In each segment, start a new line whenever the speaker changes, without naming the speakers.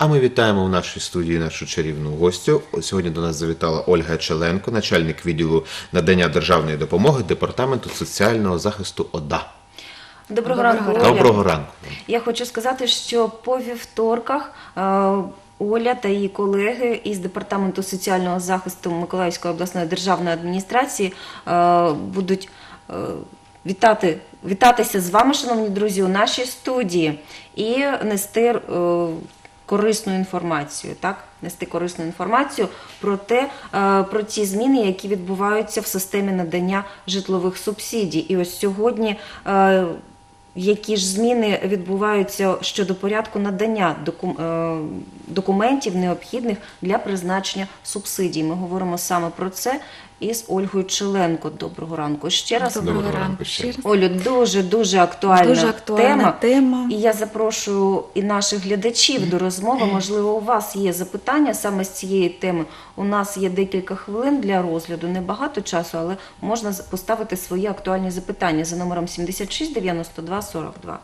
А ми вітаємо в нашій студії нашу чарівну гостю. Сьогодні до нас завітала Ольга Челенко, начальник відділу надання державної допомоги департаменту соціального захисту ОДА.
Доброго, ранку.
Доброго ранку.
Я хочу сказати, що по вівторках е, Оля та її колеги із департаменту соціального захисту Миколаївської обласної державної адміністрації е, будуть е, вітати, вітатися з вами, шановні друзі, у нашій студії і нести. Корисну інформацію, так нести корисну інформацію про те, е, про ті зміни, які відбуваються в системі надання житлових субсидій. І ось сьогодні е, які ж зміни відбуваються щодо порядку надання е, документів необхідних для призначення субсидій. Ми говоримо саме про це із Ольгою Челенко. Доброго ранку. Ще раз
Доброго,
Доброго ранку
ранку
ще
раз.
Олю, дуже дуже актуальна,
Дуже актуальна тема.
І я запрошую і наших глядачів до розмови. Можливо, у вас є запитання саме з цієї теми. У нас є декілька хвилин для розгляду, небагато часу, але можна поставити свої актуальні запитання за номером 76 92 42.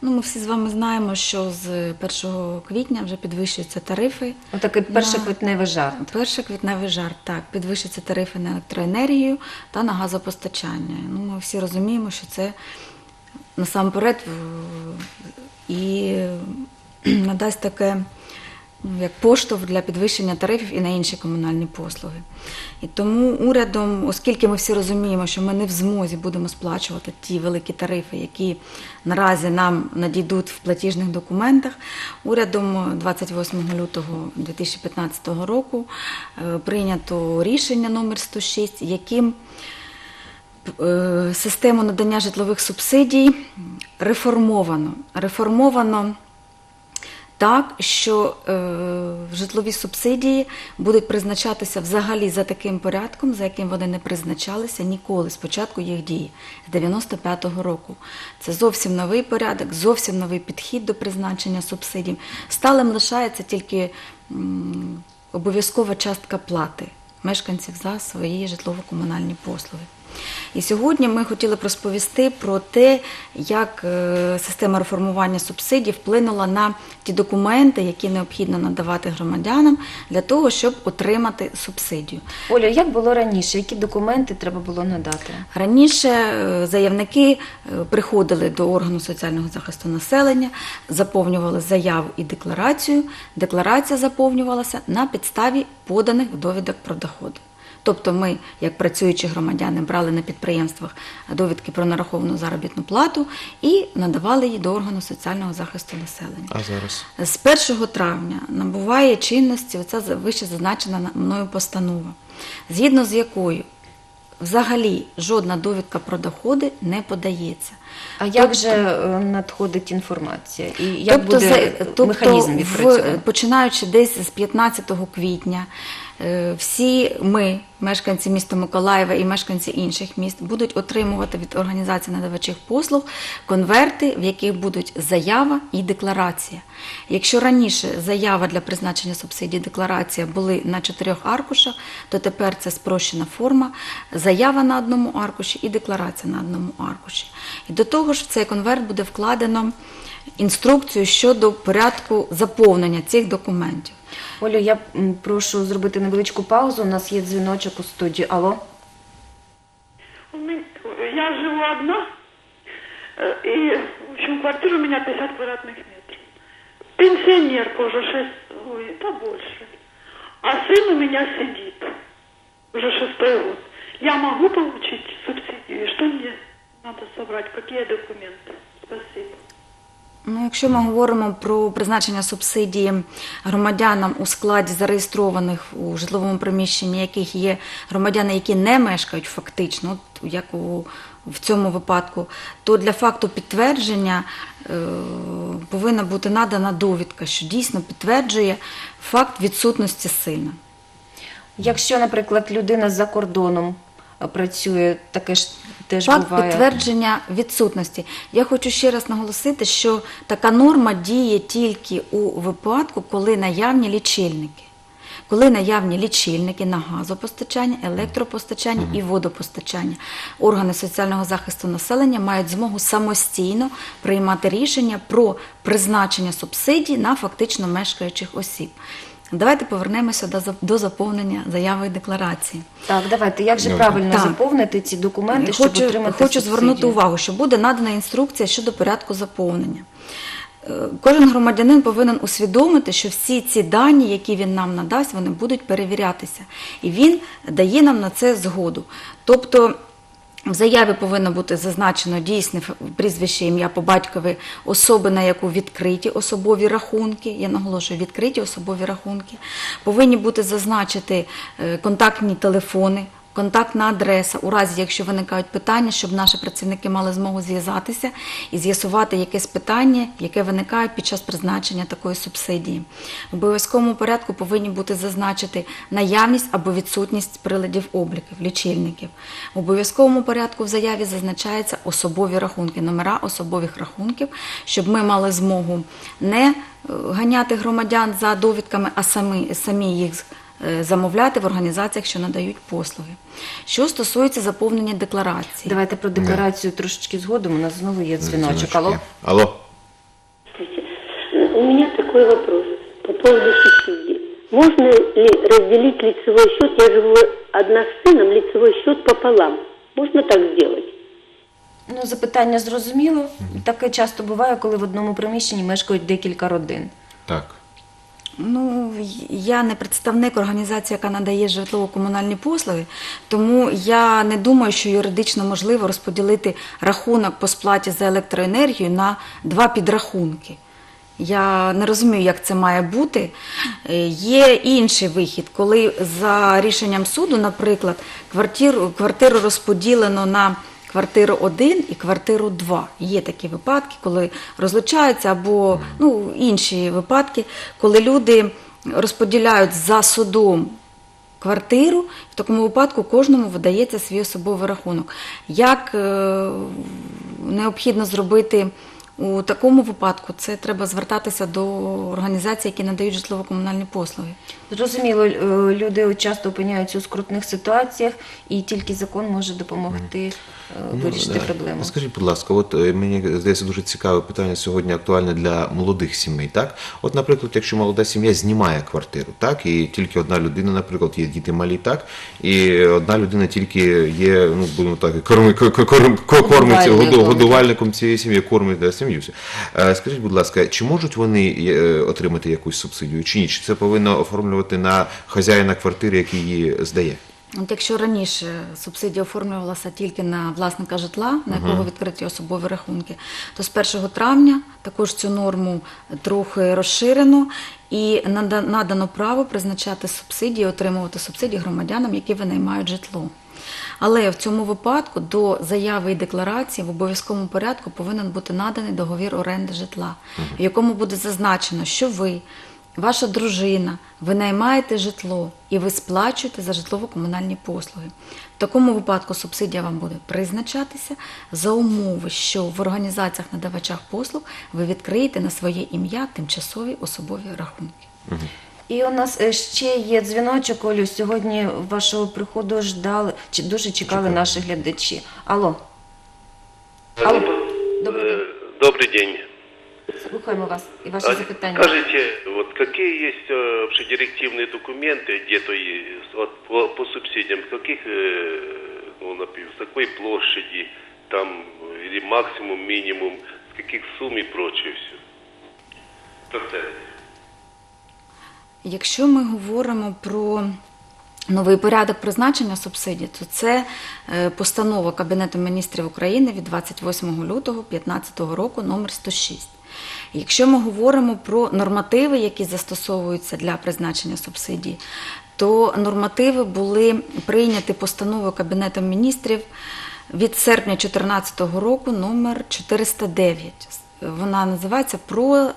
Ну, ми всі з вами знаємо, що з 1 квітня вже підвищуються тарифи.
Отакий перший
На-
квітневий жарт.
Перший квітневий жарт, так, підвищуються тарифи на електроенергію та на газопостачання. Ну, ми всі розуміємо, що це насамперед і надасть таке ну, як поштовх для підвищення тарифів і на інші комунальні послуги. І тому урядом, оскільки ми всі розуміємо, що ми не в змозі будемо сплачувати ті великі тарифи, які наразі нам надійдуть в платіжних документах, урядом 28 лютого 2015 року е, прийнято рішення номер 106, яким е, систему надання житлових субсидій реформовано. Реформовано так, що е, житлові субсидії будуть призначатися взагалі за таким порядком, за яким вони не призначалися ніколи з початку їх дії з 95-го року. Це зовсім новий порядок, зовсім новий підхід до призначення субсидій. Сталим лишається тільки обов'язкова частка плати мешканців за свої житлово-комунальні послуги. І сьогодні ми хотіли б розповісти про те, як е, система реформування субсидій вплинула на ті документи, які необхідно надавати громадянам для того, щоб отримати субсидію.
Оля, як було раніше? Які документи треба було надати?
Раніше е, заявники е, приходили до органу соціального захисту населення, заповнювали заяву і декларацію. Декларація заповнювалася на підставі поданих довідок про доходи. Тобто ми, як працюючі громадяни, брали на підприємствах довідки про нараховану заробітну плату і надавали її до органу соціального захисту населення.
А зараз
З 1 травня набуває чинності оця вище зазначена мною постанова, згідно з якою взагалі жодна довідка про доходи не подається.
А як же е, надходить інформація? І як
тобто,
буде
тобто
механізм
в-
відпрацьований?
починаючи десь з 15 квітня, е, всі ми, мешканці міста Миколаєва і мешканці інших міст, будуть отримувати від організації надавачів послуг конверти, в яких будуть заява і декларація. Якщо раніше заява для призначення субсидій, декларація були на чотирьох аркушах, то тепер це спрощена форма, заява на одному аркуші і декларація на одному аркуші. І до того ж в цей конверт буде вкладено інструкцію щодо порядку заповнення цих документів.
Олю, я м, прошу зробити невеличку паузу. У нас є дзвіночок у студії. Алло?
У мен- Я живу одна, э, и, в общем, квартира у меня 50 квадратных метров. Пенсионерка уже 6, ой, да больше. А сын у меня сидит, уже шестой год. Я могу получить субсидию? И что мне надо собрать? Какие документы? Спасибо.
Ну, якщо ми говоримо про призначення субсидії громадянам у складі зареєстрованих у житловому приміщенні, яких є громадяни, які не мешкають фактично, як у в цьому випадку, то для факту підтвердження е, повинна бути надана довідка, що дійсно підтверджує факт відсутності сина.
Якщо, наприклад, людина за кордоном працює, таке ж теж
Факт
буває.
підтвердження відсутності. Я хочу ще раз наголосити, що така норма діє тільки у випадку, коли наявні лічильники. коли наявні лічильники на газопостачання, електропостачання і водопостачання. Органи соціального захисту населення мають змогу самостійно приймати рішення про призначення субсидій на фактично мешкаючих осіб. Давайте повернемося до, за- до заповнення заяви декларації.
Так, давайте. Як же правильно
так.
заповнити ці документи, щоб
Хочу,
отримати
хочу
субсидію?
звернути увагу, що буде надана інструкція щодо порядку заповнення. Е, Кожен громадянин повинен усвідомити, що всі ці дані, які він нам надасть, вони будуть перевірятися. І він дає нам на це згоду. Тобто в заяві повинно бути зазначено дійсне прізвище, ім'я по батькові особи, на яку відкриті особові рахунки. Я наголошую, відкриті особові рахунки. Повинні бути зазначити е, контактні телефони. Контактна адреса, у разі, якщо виникають питання, щоб наші працівники мали змогу зв'язатися і з'ясувати якесь питання, яке виникає під час призначення такої субсидії. В обов'язковому порядку повинні бути зазначити наявність або відсутність приладів обліків, лічильників. В обов'язковому порядку в заяві зазначаються особові рахунки, номера особових рахунків, щоб ми мали змогу не е, ганяти громадян за довідками, а самі, самі їх замовляти в організаціях, що надають послуги. Що стосується заповнення декларації,
Давайте про декларацію трошечки згодом. У нас знову є дзвіночок. Алло?
Алло.
У меня такой вопрос по поводу субсидий. Можно ли разделить лицевой счет? Я живу одна с сыном, лицевой счет пополам. Можно так сделать?
Ну, запитання зрозуміло. Таке часто буває, коли в одному приміщенні мешкають декілька родин.
Так.
Ну, я не представник організації, яка надає житлово-комунальні послуги, тому я не думаю, що юридично можливо розподілити рахунок по сплаті за електроенергію на два підрахунки. Я не розумію, як це має бути. Е, Є інший вихід, коли за рішенням суду, наприклад, квартиру, квартиру розподілено на квартиру 1 і квартиру 2. Є такі випадки, коли розлучаються, або ну, інші випадки, коли люди розподіляють за судом квартиру, в такому випадку кожному видається свій особовий рахунок. Як е, необхідно зробити у такому випадку, це треба звертатися до організацій, які надають житлово-комунальні послуги.
Зрозуміло, е, люди часто опиняються у скрутних ситуаціях, і тільки закон може допомогти вирішити
Ну,
проблему.
Скажіть, будь ласка, от е, мені здається дуже цікаве питання сьогодні актуальне для молодих сімей. Так, от, наприклад, якщо молода сім'я знімає квартиру, так, і тільки одна людина, наприклад, є діти малі, так, і одна людина тільки є, ну будемо так, корми, кор- кор- кормить
Годувальником.
году- годувальником цієї сім'ї, кормить да, сім'ю. Е, Скажіть, будь ласка, чи можуть вони е, отримати якусь субсидію, чи ні? Чи це повинно оформлювати на хазяїна квартири, який її здає?
От якщо раніше субсидія оформлювалася тільки на власника житла, на якого відкриті особові рахунки, то з 1 травня також цю норму трохи розширено і надано право призначати субсидії, отримувати субсидії громадянам, які винаймають житло. Але в цьому випадку до заяви і декларації в обов'язковому порядку повинен бути наданий договір оренди житла, в якому буде зазначено, що ви ваша дружина, ви наймаєте житло і ви сплачуєте за житлово-комунальні послуги. В такому випадку субсидія вам буде призначатися за умови, що в організаціях надавачах послуг ви відкриєте на своє ім'я тимчасові особові рахунки.
І у нас е, ще є дзвіночок, Олю. Сьогодні вашого приходу ждали, чи дуже чекали наші глядачі. Алло. Алло. Добрий день.
Добрый день.
Слухаємо вас і ваше
А
запитання.
Скажите, вот какие есть э, вообще директивные документы где-то есть, вот, по, по субсидиям, каких, э, ну, например, с какой площади, там, э, или максимум, минимум, с каких сумм и прочее все? Процент.
Якщо ми говоримо про новий порядок призначення субсидій, то це е, постанова Кабінету міністрів України від 28 лютого 2015 року номер 106. Якщо ми говоримо про нормативи, які застосовуються для призначення субсидій, то нормативи були прийняті постановою Кабінету міністрів від серпня 2014 року номер 409. Вона називається про е,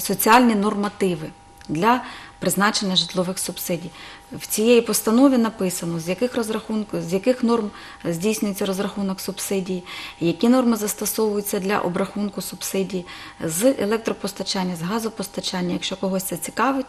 соціальні нормативи для призначення житлових субсидій. В цієї постанові написано, з яких розрахунків, з яких норм здійснюється розрахунок субсидій, які норми застосовуються для обрахунку субсидій з електропостачання, з газопостачання. Якщо когось це цікавить,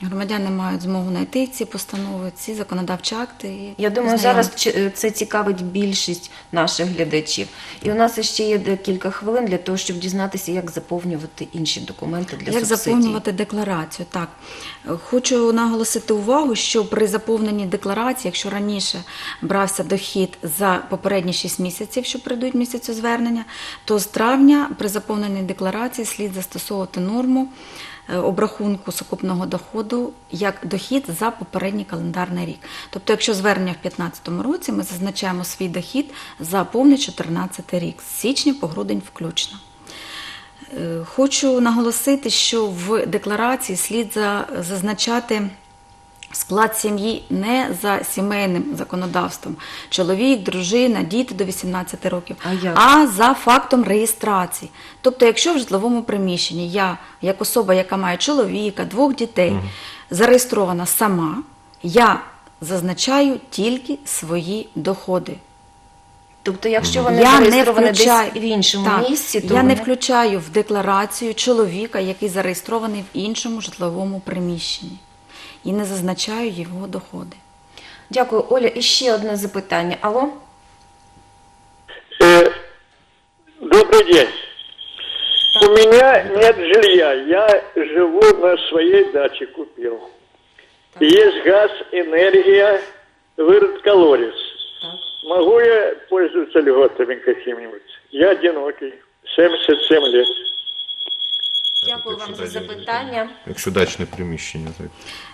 Громадяни мають змогу знайти ці постанови, ці законодавчі акти. І
Я думаю, зараз це цікавить більшість наших глядачів. І у нас ще є декілька хвилин для того, щоб дізнатися, як заповнювати інші документи для
Як
субсидій.
заповнювати декларацію? Так Е, хочу наголосити увагу, що при заповненні декларації, якщо раніше брався дохід за попередні 6 місяців, що прийдуть місяцю звернення, то з травня при заповненні декларації слід застосовувати норму е, обрахунку сукупного доходу як дохід за попередній календарний рік. Тобто, якщо звернення в 2015 році, ми зазначаємо свій дохід за повний 2014 рік, з січня по грудень включно. Е, Хочу наголосити, що в декларації слід зазначати склад сім'ї не за сімейним законодавством. Чоловік, дружина, діти до 18 років,
А
а за фактом реєстрації. Тобто, якщо в житловому приміщенні я, як особа, яка має чоловіка, двох дітей, зареєстрована сама, я зазначаю тільки свої доходи.
Тобто, якщо вони
Я не включаю
десь в іншому
Так,
місці, то
я не включаю в декларацію чоловіка, який зареєстрований в іншому житловому приміщенні, і не зазначаю його доходи.
Дякую, Оля. І ще одне запитання. Алло?
Э, Добрый день. У меня нет жилья. Я живу на своей даче, купил. Есть газ, энергия, вырод колодец. Могу я пользоваться льготами какими-нибудь? Я одинокий, 77 лет.
Дякую вам за запитання.
Якщо дачне приміщення, так.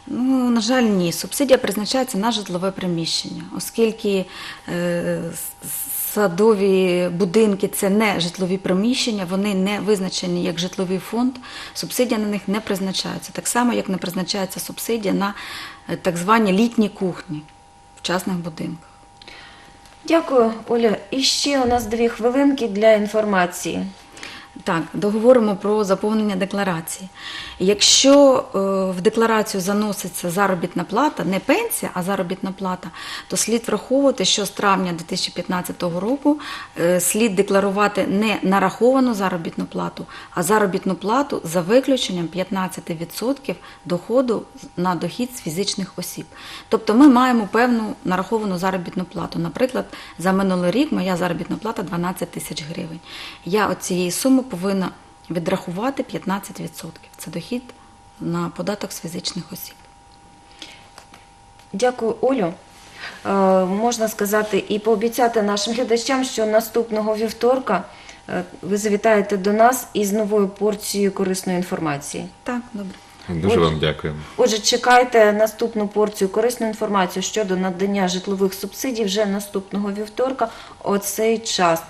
Ну, на жаль, ні. Субсидія призначається на житлове приміщення, оскільки е, садові будинки це не житлові приміщення, вони не визначені як житловий фонд. Субсидія на них не призначається. Так само, як не призначається субсидія на е, так звані літні кухні в частних будинках.
Дякую, Оля. І ще у нас дві хвилинки для інформації.
Так, договоримо про заповнення декларації. Якщо е, в декларацію заноситься заробітна плата, не пенсія, а заробітна плата, то слід враховувати, що з травня 2015 року е, слід декларувати не нараховану заробітну плату, а заробітну плату за виключенням 15% доходу на дохід з фізичних осіб. Тобто ми маємо певну нараховану заробітну плату. Наприклад, за минулий рік моя заробітна плата 12 тисяч гривень. Я от цієї суми повинна відрахувати 15%. Це дохід на податок з фізичних осіб.
Дякую, Олю. Е, можна сказати і пообіцяти нашим глядачам, що наступного вівторка е, ви завітаєте до нас із новою порцією корисної інформації.
Так, добре.
Дуже
Отже.
вам дякуємо.
Отже, чекайте наступну порцію корисної інформації щодо надання житлових субсидій вже наступного вівторка о цей час.